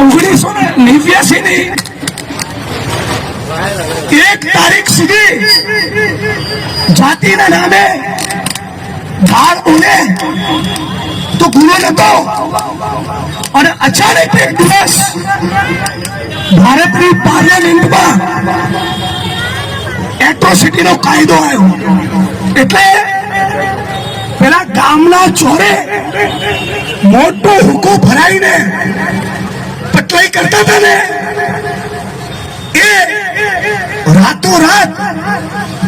ઓગણીસો ને નેવ્યાસી ની એક તારીખ સુધી જાતિના નામે ગાળ ઉને તો ગુનો નતો અને અચાનક એક દિવસ ભારતની પાર્લામેન્ટમાં એટ્રોસિટીનો કાયદો આવ્યો. એટલે પેલા ગામના ચોરે મોટો હુકો ભરાઈને પટલાઈ કરતા હતા ને, એ રાતો રાત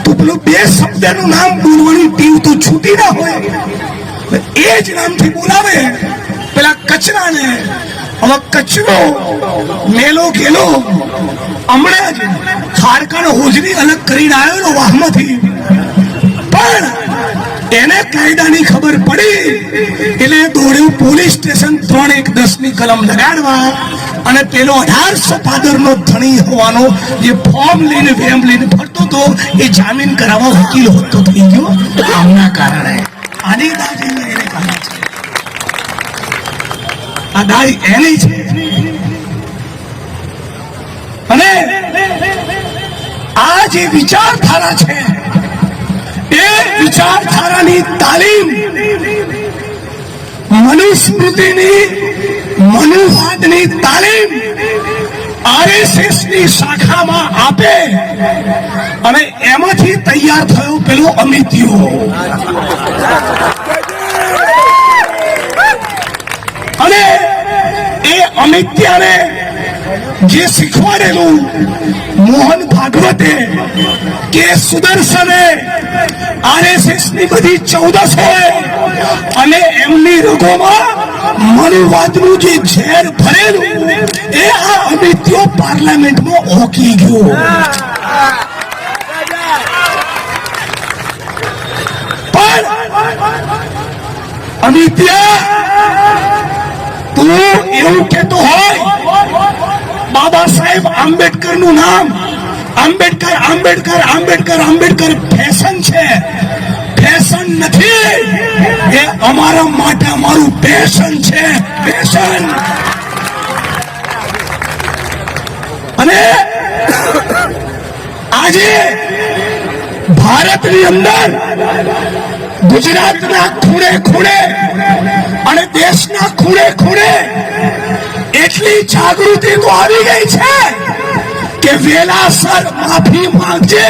તો પેલું બે શબ્દનું નામ બોલવાની ટીવ તો છૂટી ના હોય. એ જ નામથી બોલાવે, પેલા કચરાને, હવે કચરો, મેલો ગેલો હમણાં જ ખારકાનો હોજરી અલગ કરીને આવ્યો વાહમાંથી પણ એને કાયદાની ખબર પડી એટલે દોડ્યું પોલીસ સ્ટેશન ત્રણ એક દસની કલમ લગાડવા અને પેલો અઢારસો ફાધર નો ધણી હોવાનો જે ફોર્મ લઈને વેમ લઈને ફરતો હતો, એ જામીન કરાવવા વકીલ હોતો થઈ ગયો. આમના કારણે આની દાદી એને છે આ દાઈ એની છે. અને આ જે વિચારધારા છે એ વિચારધારાની તાલીમ મનુસ્મૃતિની, મનુવાદની તાલીમ આરએસએસની શાખામાં આપે અને એમાંથી તૈયાર થયો પેલો અમિત અને એ અમિત્યાને જે શીખવાડેલું મોહન ભાગવતે કે સુદર્શને ની બધી ચૌદસ હોય અને એમની રગોમાં મનુવાદનું જે ઝેર ભરેલું, એ આ અમિત્યો પાર્લામેન્ટમાં ઓકી ગયું. પણ અમિત્યા, તું એવું કેતો હોય, બાબા સાહેબ આંબેડકરનું નામ, આંબેડકર આંબેડકર આંબેડકર આંબેડકર ફેશન છે. ફેશન નથી. એ અમારા માટે અમારું પેશન છે. પેશન અને આજે ભારતની અંદર ગુજરાતના ખૂણે ખૂણે અને દેશના ખૂણે ખૂણે એટલી જાગૃતિ તો આવી ગઈ છે કે વેલાસર માફી માંગજે.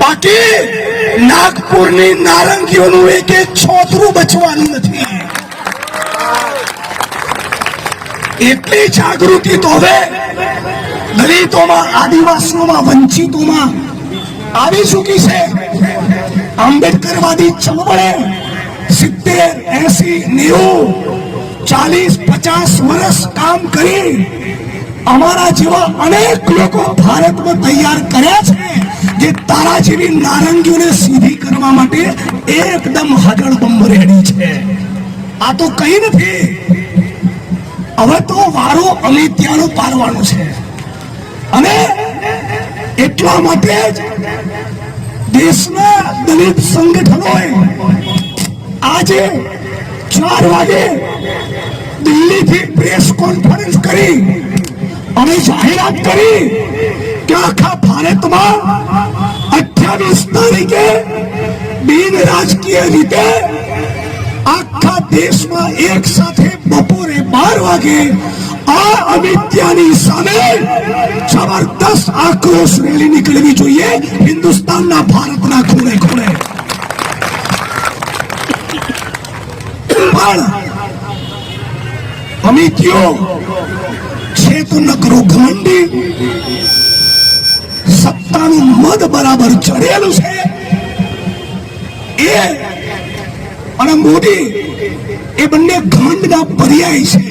બાકી નાગપુરની નારંગીઓનું એક એક છોતરું બચવાનું નથી. એટલી જાગૃતિ તો હવે દલિતોમાં, આદિવાસીઓમાં, વંચિતોમાં આવી ચૂકી છે. આંબેડકરવાદી ચળવળે સિત્તેર, એસી, નેવું, ચાલીસ, પચાસ વર્ષ કામ કરી અમારા જેવા અનેક લોકો ભારતમાં તૈયાર કર્યા છે. જે તારા જેવી નારંગીઓને સીધી કરવા માટે એકદમ હજળ બંબ રેડી છે. આ તો કઈ નથી. હવે તો વારો અમે ત્યાંનો પાડવાનો છે. અને એટલા માટે જ દેશના દલિત સંગઠનોએ આજે ચાર વાગે દિલ્હીથી પ્રેસ કોન્ફરન્સ કરી અને જાહેરાત કરી આખા ભારતમાં અઠ્યાવીસ તારીખે બિન રાજકીય રીતે આખા દેશમાં એક સાથે બપોરે બાર વાગે આ અમિત્યાની સામે જબરદસ્ત આક્રોશ રેલી નીકળવી જોઈએ હિન્દુસ્તાનના ભારતના ખૂણે ખૂણે. પણ અમિત્યો છે તો નકરું ઘમંડી સત્તાનું મદ બરાબર ચડેલું છે. એ અને મોદી એ બંને ઘમંડના પર્યાય છે.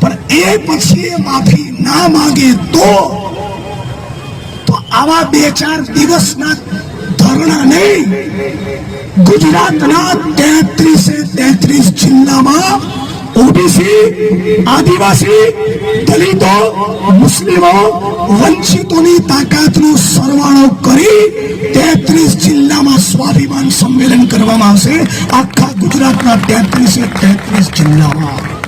પણ એ પછી એ માફી ના માગે તો તો આવા બે ચાર દિવસના ધરણા નહીં. ગુજરાતના તેત્રીસે તેત્રીસ જિલ્લામાં ઓબીસી આદિવાસી દલિતો મુસ્લિમો વંચિતોની તાકાતનો સરવાળો કરી તેત્રીસ જિલ્લામાં સ્વાભિમાન સંમેલન કરવામાં આવશે આખા ગુજરાતના તેત્રીસે તેત્રીસ જિલ્લામાં